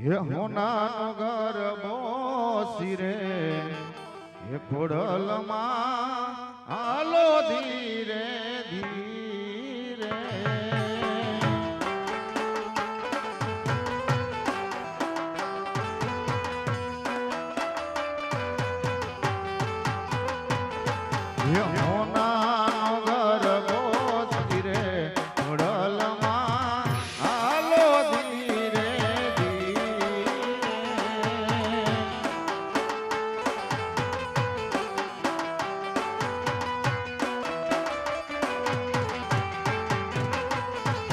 હે ઘર બોસી રે હે ખોડલમાં આલો ધીરે ધીરે. હે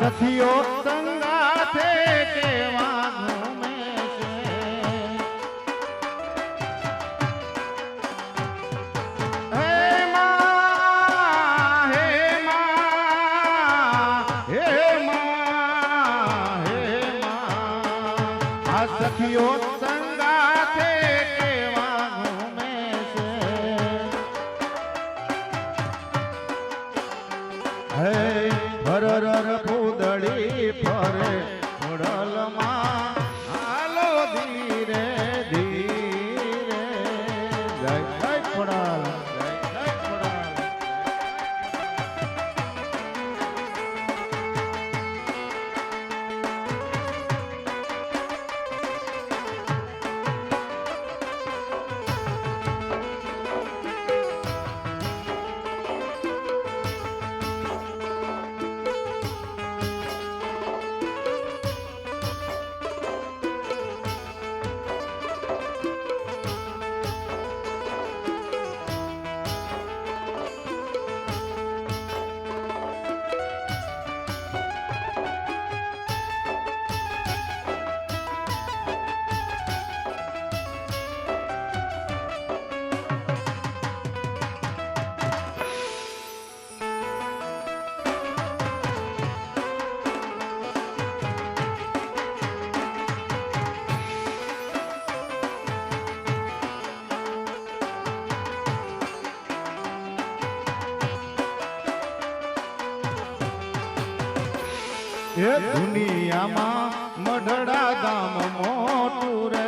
સખીઓ સંગાથે કેવા ઘૂમે છે. હે માં હે માં હે માં હે માં. આ સખીઓ સંગાથે કેવા હરર ફૂદડી ફરે ખોડલમાં એ દુનિયામાં મઢડા ગામ મોટું રે.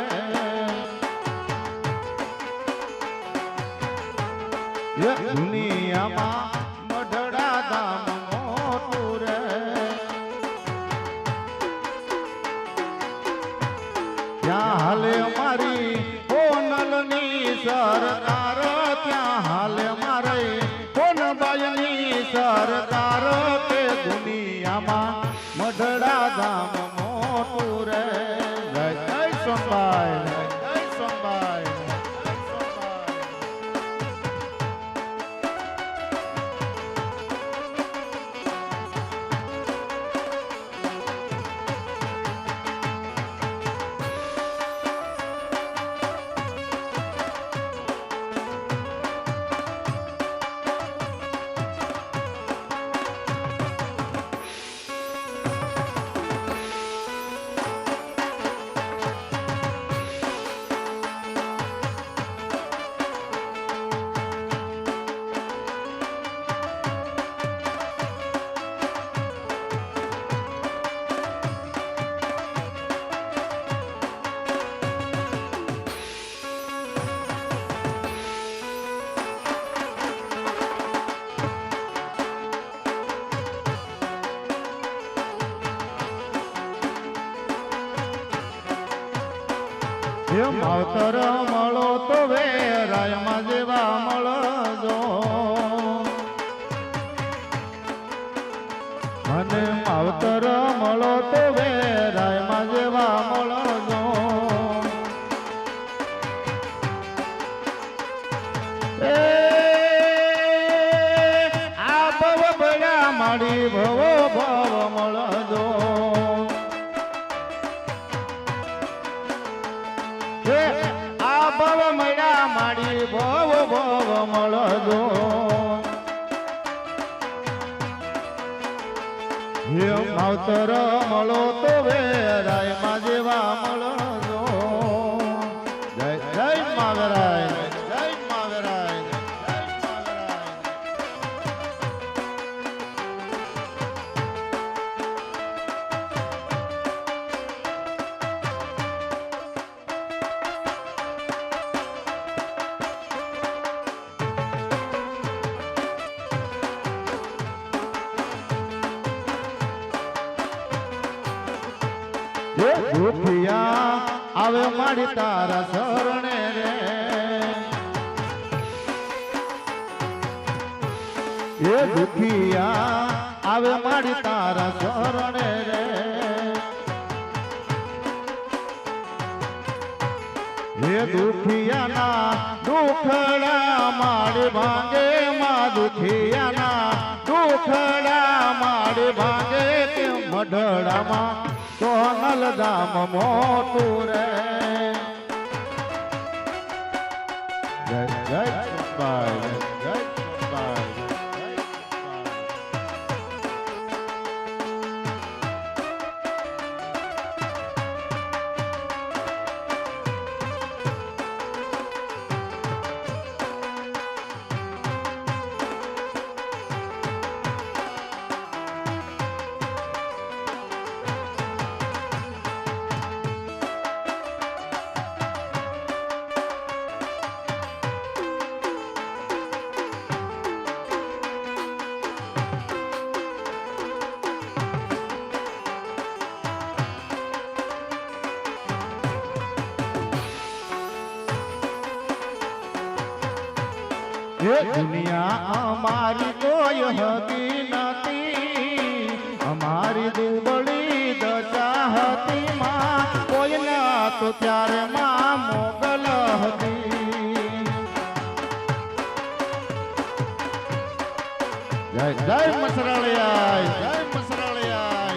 દુનિયામાં એ માવતર મળો તો વેરાયમાં જેવા મળજો. અને માવતર મળો તો માડી ભવ ભવ મળજો. હે માવતર મળો તો એ દુખિયા આવે મારી તારા શરણે રે. એ દુખિયા આવે મારી તારા શરણે રે. હે દુખિયાના દુખડા માડી ભાંગે, માં દુખિયાના દુખડા માડી ભાંગે મઢડામાં સોનલ ધામ મોટું રે. જય જય દુનિયા અમારી કોઈ હતી નથી. અમારી દુબળી દશા હતી માં. કોઈ ના તો ત્યારે માં મોગલ હતી. જય જય મસરાળિયા જય મસરાળિયા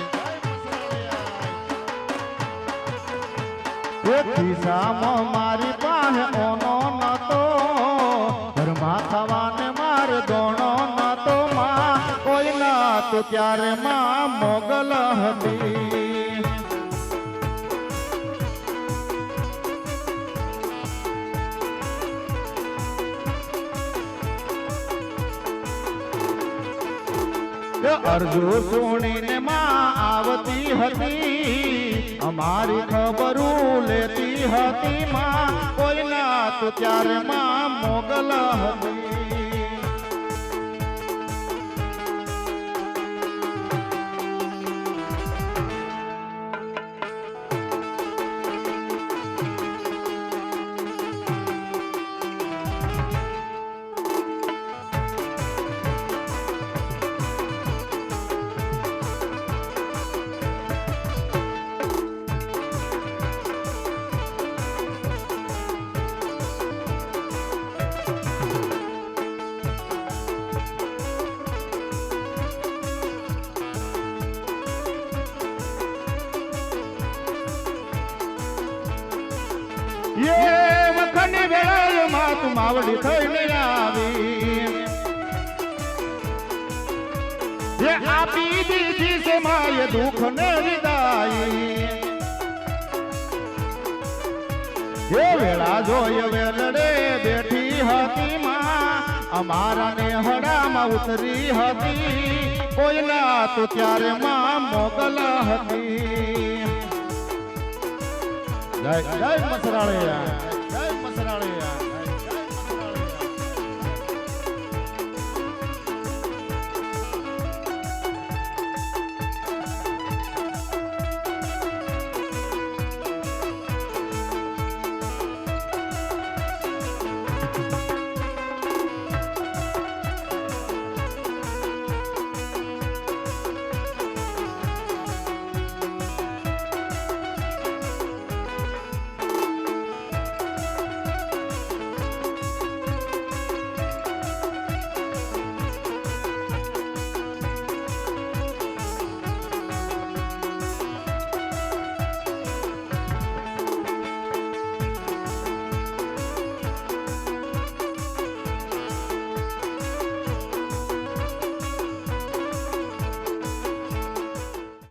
એ મારી પાસે તો ત્યારે માં મોગલ હતી. અર્જુ સુણીને માં આવતી હતી. અમારી ખબરું લેતી હતી માં. કોઈ ના તો ત્યારે માં મોગલ હતી. વેળામાં થઈને આવી. એ આપી દીધી છે માય દુઃખ ને વિદાઈ એ વેળા જોય વેલડે બેઠી હતી માં. અમારા ને હડામાં ઉતરી હતી. કોયલા તો ત્યારે માં મોગલ હતી. જય જય મસરાળિયા